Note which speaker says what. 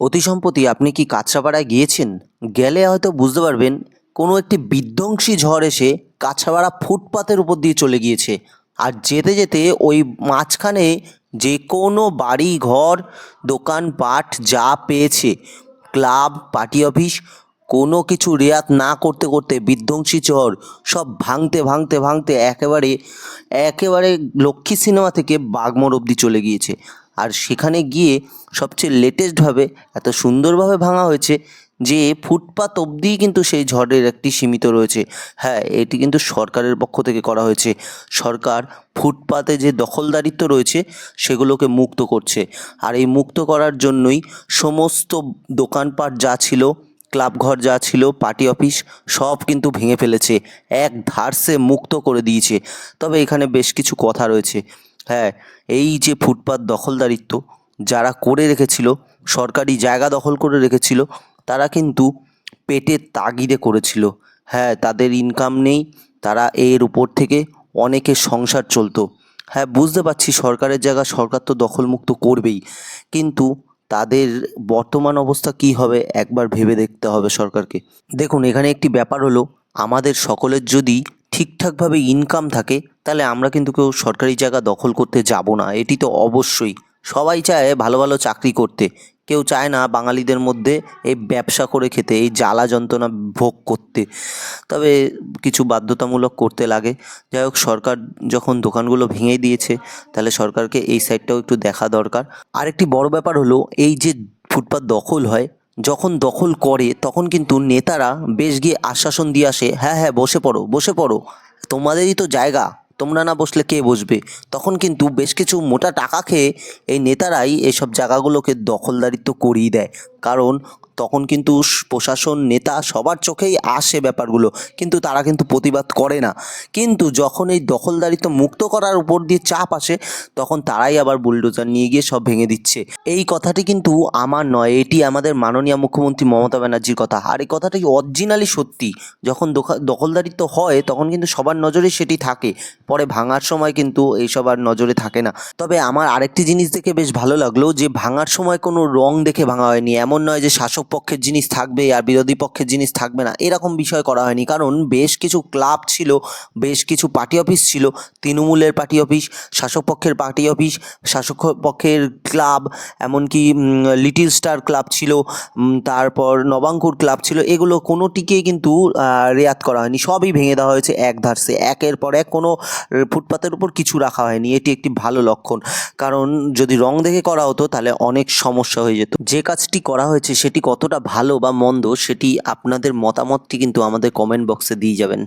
Speaker 1: অতি সম্প্রতি আপনি কি কাঁচরাপাড়ায় গিয়েছেন? গেলে হয়তো বুঝতে পারবেন, কোনো একটি বিধ্বংসী ঝড় এসে কাঁচরাপাড়া ফুটপাতের উপর দিয়ে চলে গিয়েছে। আর যেতে যেতে ওই মাঝখানে যে কোনো বাড়ি, ঘর দোকানপাট যা পেয়েছে, ক্লাব, পার্টি অফিস, কোনো কিছু রেয়াত না করতে করতে বিধ্বংসী চর সব ভাঙতে ভাঙতে ভাঙতে একেবারে একেবারে লক্ষ্মী সিনেমা থেকে বাগমোড় অবধি চলে গিয়েছে। আর সেখানে গিয়ে সবচেয়ে লেটেস্টভাবে এত সুন্দরভাবে ভাঙা হয়েছে যে ফুটপাত অবধিই কিন্তু সেই ঝড়ের একটি সীমিত রয়েছে। হ্যাঁ এটি কিন্তু সরকারের পক্ষ থেকে করা হয়েছে। সরকার ফুটপাতে যে দখলদারিত্ব রয়েছে সেগুলোকে মুক্ত করছে। আর এই মুক্ত করার জন্যই সমস্ত দোকানপাট যা ছিল ক্লাব ঘর যা ছিল পার্টি অফিস সব কিন্তু ভেঙে ফেলেছে। এক ধারসে মুক্ত করে দিয়েছে। তবে এখানে বেশ কিছু কথা রয়েছে। হ্যাঁ এই যে ফুটপাত দখলদারিত্ব যারা করে রেখেছিল, সরকারি জায়গা দখল করে রেখেছিল, তারা কিন্তু পেটের তাগিদে করেছিল। হ্যাঁ তাদের ইনকাম নেই, তারা এর উপর থেকে অনেকের সংসার চলতো। হ্যাঁ বুঝতে পারছি সরকারের জায়গা, সরকার তো দখলমুক্ত করবেই। কিন্তু তাদের বর্তমান অবস্থা কী হবে, একবার ভেবে দেখতে হবে সরকারকে। দেখুন, এখানে একটি ব্যাপার হলো, আমাদের সকলের যদি ঠিকঠাকভাবে ইনকাম থাকে তাহলে আমরা কিন্তু কেউ সরকারি জায়গা দখল করতে যাব না, এটি তো অবশ্যই। সবাই চায় ভালো ভালো চাকরি করতে। কেউ চায় না বাঙালিদের মধ্যে এই ব্যবসা করে খেতে, এই জ্বালা যন্ত্রণা ভোগ করতে। তবে কিছু বাধ্যতামূলক করতে লাগে। যাই হোক, সরকার যখন দোকানগুলো ভেঙে দিয়েছে, তাহলে সরকারকে এই সাইডটাও একটু দেখা দরকার। আরেকটি বড় ব্যাপার হলো, এই যে ফুটপাত দখল হয়, যখন দখল করে, তখন কিন্তু নেতারা বেশ গিয়ে আশ্বাসন দিয়ে আসে হ্যাঁ হ্যাঁ বসে পড়ো বসে পড়ো। তোমাদেরই তো জায়গা তোমরা না বসলে কে বসবে? তখন কিন্তু বেশ কিছু মোটা টাকা খেয়ে এই নেতারাই এসব জায়গাগুলোকে দখলদারিত্ব করিয়ে দেয়। কারণ তখন কিন্তু প্রশাসন নেতা সবার চোখেই আসে ব্যাপারগুলো। কিন্তু তারা কিন্তু প্রতিবাদ করে না। কিন্তু যখন এই দখলদারিত্ব মুক্ত করার উপর দিয়ে চাপ আসে, তখন তারাই আবার বুলডোজার নিয়ে গিয়ে সব ভেঙে দিচ্ছে। এই কথাটি কিন্তু আমার নয়, এটি আমাদের মাননীয় মুখ্যমন্ত্রী মমতা ব্যানার্জির কথা। আর এই কথাটি অরিজিনালি সত্যি। যখন দখলদারিত্ব হয়, তখন কিন্তু সবার নজরে সেটি থাকে। পরে ভাঙার সময় কিন্তু এইসব আর নজরে থাকে না। তবে আমার আরেকটি জিনিস দেখে বেশ ভালো লাগল যে, ভাঙার সময় কোনো রং দেখে ভাঙা হয়নি। এমন নয় যে শাসক পক্ষের জিনিস থাকবে আর বিরোধী পক্ষের জিনিস থাকবে না। এরকম বিষয় করা হয়নি। কারণ বেশ কিছু ক্লাব ছিল, বেশ কিছু পার্টি অফিস ছিল, তৃণমূলের পার্টি অফিস, শাসক পক্ষের পার্টি অফিস, শাসক পক্ষের ক্লাব, এমনকি লিটল স্টার ক্লাব ছিল তারপর নবাঙ্কুর ক্লাব ছিল, এগুলো কোনোটিকেই কিন্তু রেয়াত করা হয়নি। সবই ভেঙে দেওয়া হয়েছে এক ধারসে। একের পর এক কোনো ফুটপাতের উপর কিছু রাখা হয়নি। এটি একটি ভালো লক্ষণ। কারণ যদি রং দেখে করা হতো, তাহলে অনেক সমস্যা হয়ে যেত। যে কাজটি করা হয়েছে, সেটি কতটা ভালো বা মন্দ সেটি আপনাদের মতামতটি কিন্তু আমাদের কমেন্ট বক্সে দিয়ে যাবেন।